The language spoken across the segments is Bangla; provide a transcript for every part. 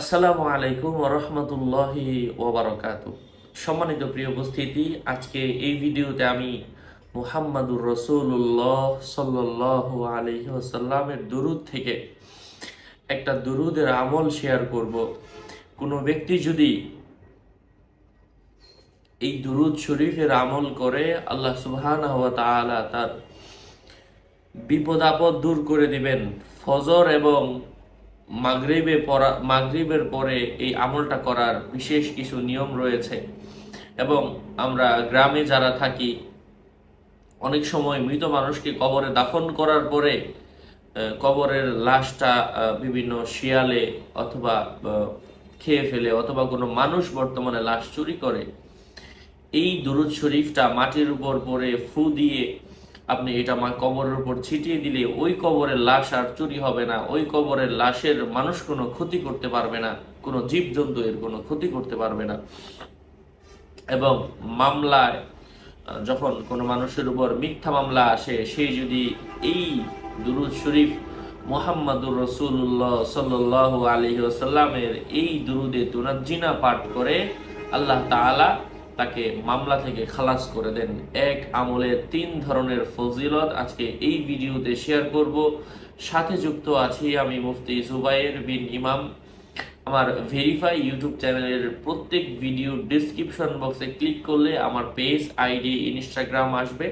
আসসালামু আলাইকুম রহমতুল্লাহি ওবরাকাত সম্মানিত প্রিয় উপস্থিতি, আজকে এই ভিডিওতে আমি মুহাম্মাদুর রসুল্লাহ সাল্লাহ আলহি আসাল্লামের দুরুদ থেকে একটা দুরুদের আমল শেয়ার করব। কোনো ব্যক্তি যদি এই দুরুদ শরীফের আমল করে, আল্লাহ সুবহানাহু ওয়া তার বিপদ আপদ দূর করে দিবেন। ফজর এবং মাগরিবে পড়া মাগরিবের পরে এই আমলটা করার বিশেষ কিছু নিয়ম রয়েছে। এবং আমরা গ্রামে যারা থাকি, অনেক সময় মৃত মানুষকে কবরে দাফন করার পরে কবরের লাশটা বিভিন্ন শিয়ালে অথবা খেয়ে ফেলে অথবা কোনো মানুষ বর্তমানে লাশ চুরি করে, এই দুরুদ শরীফটা মাটির উপর পরে ফু দিয়ে আপনি এটা মা কবরের উপর ছিটিয়ে দিলে ওই কবরের লাশ আর চুরি হবে না, ওই কবরের লাশের মানুষ কোনো ক্ষতি করতে পারবে না, কোনো জীবজন্তু এর কোনো ক্ষতি করতে পারবে না। এবং মামলায় যখন কোনো মানুষের উপর মিথ্যা মামলা আসে, সে যদি এই দুরুদ শরীফ মোহাম্মদুর রসুল্লাহ সাল্লাহ আলহি আসাল্লামের এই দুরুদে তুনাজিনা পাঠ করে, আল্লাহ তাআলা তাকে মামলা থেকে খালাস করে দেন। এক আমলের তিন ধরনের ফজিলত আজকে এই ভিডিওতে শেয়ার করব। সাথে যুক্ত আছি আমি মুফতি জুবাইর বিন ইমাম। আমার ভেরিফাই ইউটিউব চ্যানেলের প্রত্যেক ভিডিও ডিসক্রিপশন বক্সে ক্লিক করলে আমার পেজ আইডি ইনস্টাগ্রাম আসবে।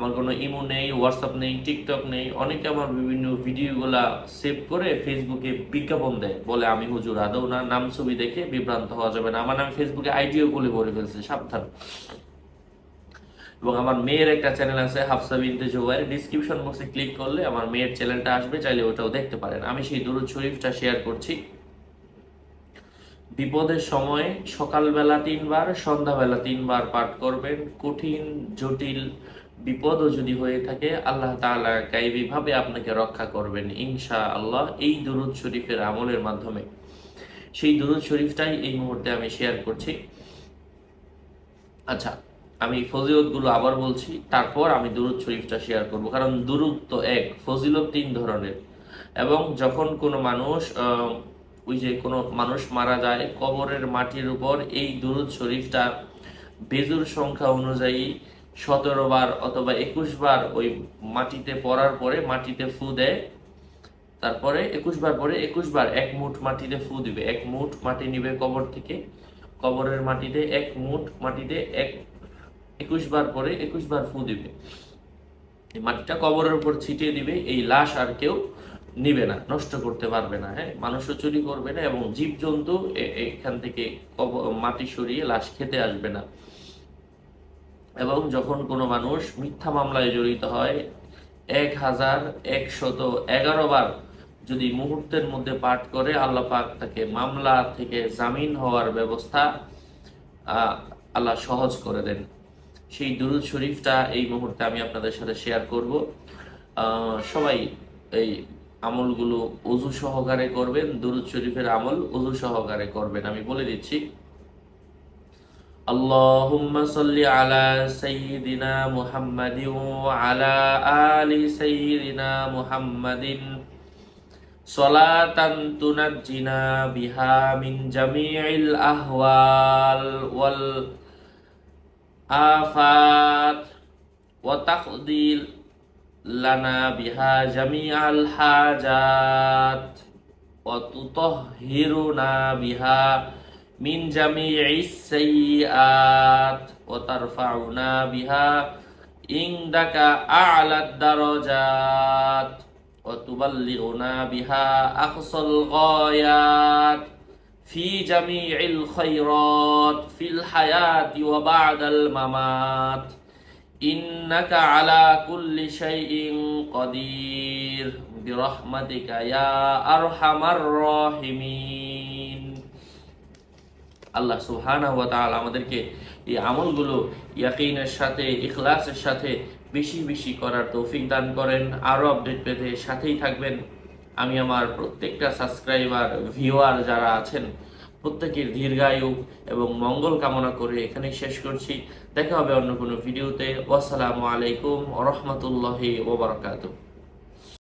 আমার কোনো ইমো নেই হোয়াটসঅ্যাপ নেই টিকটক নেই। অনেকে আমার বিভিন্ন ভিডিওগুলা সেভ করে ফেসবুকে বিজ্ঞাপন দেয়। বলে, আমি হুজুর আদৌ না, নাম ছবি দেখে বিভ্রান্ত হওয়া যাবে না। আমার নামে ফেসবুকে আইডিও খুলে ভরে ফেলছে, সাবধান। এবং আমার মেয়ের একটা চ্যানেল আছে হাফসা বিনতে জোবাইর। ডিসক্রিপশন বক্সে ক্লিক করলে আমার মেয়ের চ্যানেলটা আসবে, চাইলে ওটাও দেখতে পারেন। আমি সেই দুরুদ শরীফটা শেয়ার করছি। বিপদের সময় সকালবেলা তিনবার, সন্ধ্যাবেলা তিনবার পাঠ করবেন। কঠিন, জটিল বিপদও যদি হয়ে থাকে, আল্লাহ তাআলা গাইবীভাবে আপনাকে রক্ষা করবেন ইনশা আল্লাহ এই দুরুদ শরীফের আমলের মাধ্যমে। সেই দুরুদ শরীফটাই এই মুহূর্তে আমি শেয়ার করছি। আচ্ছা আমি ফজিলতগুলো আবার বলছি, তারপর আমি দুরুদ শরীফটা শেয়ার করব। কারণ দুরুদ তো এক, ফজিলত তিন ধরনের। এবং যখন কোনো মানুষ ওই যে কোনো মানুষ মারা যায়, কবরের মাটির উপর এই দুরুদ শরীফটা বেজুর সংখ্যা অনুযায়ী সতেরো বার অথবা একুশ বার ওই মাটিতে পড়ার পরে মাটিতে ফু দেয়। তারপরে একুশ বার পরে একুশ বার এক মুঠ মাটিতে ফু দিবে। এক মুঠ মাটি নিবে কবর থেকে। কবরের মাটিতে এক মুঠ মাটিতে এক একুশ বার পরে একুশ বার ফু দিবে। মাটিটা কবরের উপর ছিটিয়ে দিবে, এই লাশ আর কেউ নিবে না, নষ্ট করতে পারবে না হ্যাঁ? মানুষও চুরি করবে না এবং জীবজন্তু এখান থেকে মাটি সরিয়ে লাশ খেতে আসবে না। এবং যখন কোনো মানুষ মিথ্যা মামলায় জড়িত হয়, এক হাজার একশত এগারো বার যদি মুহূর্তের মধ্যে পাঠ করে, আল্লাহ পাক তাকে মামলা থেকে জামিন হওয়ার ব্যবস্থা আল্লাহ সহজ করে দেন। সেই দুরুদ শরীফটা এই মুহূর্তে আমি আপনাদের সাথে শেয়ার করব। সবাই এই আমলগুলো অজু সহকারে করবেন, দুরুদ শরীফের আমল অজু সহকারে করবেন, আমি বলে দিচ্ছি। اللهم صل على سيدنا محمد وعلى آل سيدنا محمد. صلاة تنجنا بها من جميع الأهوال والآفات وتقضي لنا بها جميع الحاجات وتطهرنا بها من جميع السيئات وترفعنا بها عندك أعلى الدرجات وتبلغنا بها أقصى الغايات في جميع الخيرات في الحياة وبعد الممات إنك على كل شيء قدير برحمتك يا أرحم الراحمين আল্লাহ সুবহানাহু ওয়া তাআলা আমাদেরকে এই আমলগুলো ইয়াকিনের সাথে, ইখলাসের সাথে বেশি বেশি করার তৌফিক দান করেন আরও আপডেট পেতে সাথেই থাকবেন। আমি আমার প্রত্যেকটা সাবস্ক্রাইবার ভিউয়ার যারা আছেন, প্রত্যেকের দীর্ঘায়ু এবং মঙ্গল কামনা করে এখানে শেষ করছি। দেখা হবে অন্য কোনো ভিডিওতে ওয়াসসালামু আলাইকুম রাহমাতুল্লাহি ওয়া বারাকাতুহু।